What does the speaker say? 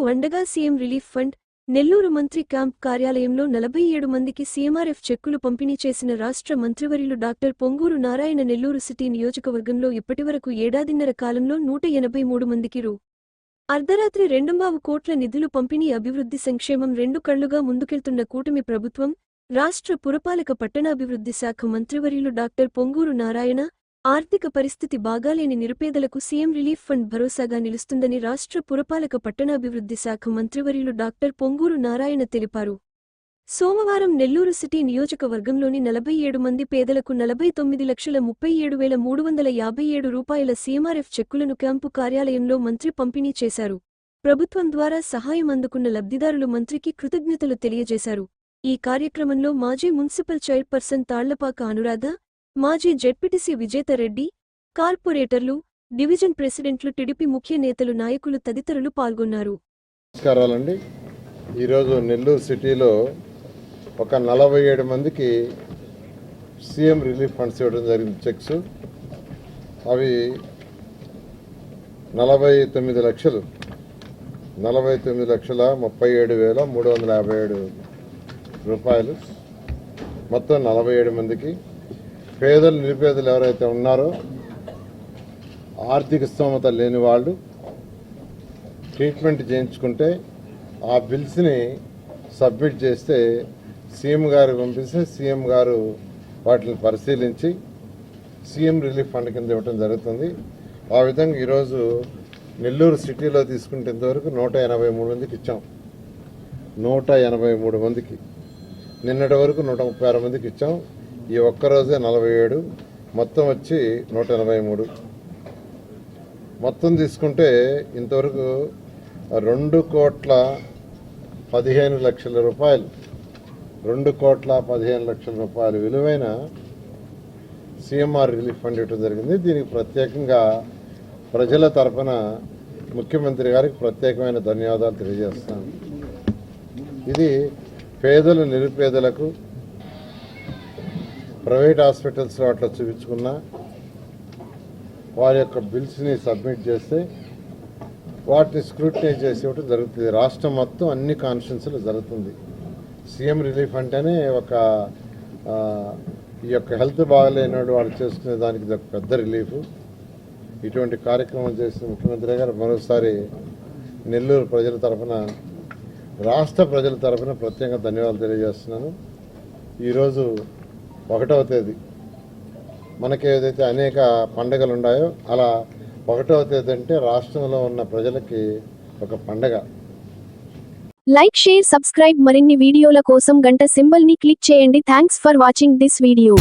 అండగా CM relief fund Nellore మంత్రి camp కార్యాలయంలో నలభై ఏడు మందికి సీఎంఆర్ఎఫ్ చెక్కులు పంపిణీ చేసిన రాష్ట్ర మంత్రివర్యులు డాక్టర్ పొంగూరు నారాయణ నెల్లూరు సిటీ నియోజకవర్గంలో ఇప్పటివరకు ఏడాదిన్నర కాలంలో నూట ఎనభై మూడు మందికి రూ. అర్ధరాత్రి రెండుంబావు కోట్ల నిధులు పంపిణీ అభివృద్ధి సంక్షేమం రెండు కళ్ళుగా ముందుకెళ్తున్న కూటమి ప్రభుత్వం రాష్ట్ర పురపాలక పట్టణాభివృద్ధి శాఖ మంత్రివర్యులు డాక్టర్ పొంగూరు నారాయణ ఆర్థిక పరిస్థితి బాగాలేని నిరుపేదలకు సీఎం రిలీఫ్ ఫండ్ భరోసాగా నిలుస్తుందని రాష్ట్ర పురపాలక పట్టణాభివృద్ధి శాఖ మంత్రివర్యులు డాక్టర్ పొంగూరు నారాయణ తెలిపారు. సోమవారం నెల్లూరు సిటీ నియోజకవర్గంలోని నలభై ఏడు మంది పేదలకు నలభై తొమ్మిది లక్షల ముప్పై ఏడు వేల మూడు వందల యాభై ఏడు రూపాయల సీఎంఆర్ఎఫ్ చెక్కులను క్యాంపు కార్యాలయంలో మంత్రి పంపిణీ చేశారు. ప్రభుత్వం ద్వారా సహాయం అందుకున్న లబ్ధిదారులు మంత్రికి కృతజ్ఞతలు తెలియజేశారు. ఈ కార్యక్రమంలో మాజీ మున్సిపల్ చైర్పర్సన్ తాళ్ళపాక అనురాధ మాజీ జెడ్పీటీసీ విజేతరెడ్డి కార్పొరేటర్లు డివిజన్ ప్రెసిడెంట్లు టిడిపి ముఖ్య నేతలు నాయకులు తదితరులు పాల్గొన్నారు. నమస్కారాలండి. ఈరోజు నెల్లూరు సిటీలో ఒక నలభై ఏడు మందికి సీఎం రిలీఫ్ ఫండ్స్ ఇవ్వడం జరిగింది చెక్స్. అవి నలభై తొమ్మిది లక్షలు నలభై తొమ్మిది లక్షల ముప్పై ఏడు వేల మూడు వందల యాభై ఏడు రూపాయలు. మొత్తం నలభై ఏడు మందికి పేదలు నిరుపేదలు ఎవరైతే ఉన్నారో ఆర్థిక స్తోమత లేని వాళ్ళు ట్రీట్మెంట్ చేయించుకుంటే ఆ బిల్స్ని సబ్మిట్ చేస్తే సీఎం గారు పంపిస్తే సీఎం గారు వాటిని పరిశీలించి సీఎం రిలీఫ్ ఫండ్ కింద ఇవ్వడం జరుగుతుంది. ఆ విధంగా ఈరోజు నెల్లూరు సిటీలో తీసుకుంటే ఇంతవరకు నూట ఎనభై మూడు మందికి ఇచ్చాం. నూట ఎనభై మూడు మందికి. నిన్నటి వరకు నూట ముప్పై ఆరు మందికి ఇచ్చాం. ఈ ఒక్కరోజే నలభై ఏడు మొత్తం వచ్చి నూట ఎనభై మూడు. మొత్తం తీసుకుంటే ఇంతవరకు రెండు కోట్ల పదిహేను లక్షల రూపాయలు. రెండు కోట్ల పదిహేను లక్షల రూపాయలు విలువైన సిఎంఆర్ రిలీఫ్ ఫండ్ ఇవ్వడం జరిగింది. దీనికి ప్రత్యేకంగా ప్రజల తరఫున ముఖ్యమంత్రి గారికి ప్రత్యేకమైన ధన్యవాదాలు తెలియజేస్తాను. ఇది పేదలు నిరుపేదలకు ప్రైవేట్ హాస్పిటల్స్లో అట్లా చూపించుకున్నా వారి యొక్క బిల్స్ని సబ్మిట్ చేస్తే వాటిని స్క్రూటినైజ్ చేసి జరుగుతుంది. రాష్ట్రం మొత్తం అన్ని కాన్స్టిట్యున్సీలు జరుగుతుంది. సీఎం రిలీఫ్ అంటేనే ఒక ఈ యొక్క హెల్త్ బాగలేని వాళ్ళు చేసుకునే దానికి ఇది ఒక పెద్ద రిలీఫ్. ఇటువంటి కార్యక్రమం చేసిన ముఖ్యమంత్రి గారు మరోసారి నెల్లూరు ప్రజల తరఫున రాష్ట్ర ప్రజల తరఫున ప్రత్యేకంగా ధన్యవాదాలు తెలియజేస్తున్నాను. ఈరోజు ఒకటవ తేదీ. మనకి ఏదైతే అనేక పండగలు ఉన్నాయో అలా ఒకటవ తేదీ అంటే రాష్ట్రంలో ఉన్న ప్రజలకి ఒక పండగ. లైక్ షేర్ సబ్స్క్రైబ్ మరిన్ని వీడియోల కోసం గంట సింబల్ని క్లిక్ చేయండి. Thanks for watching this video.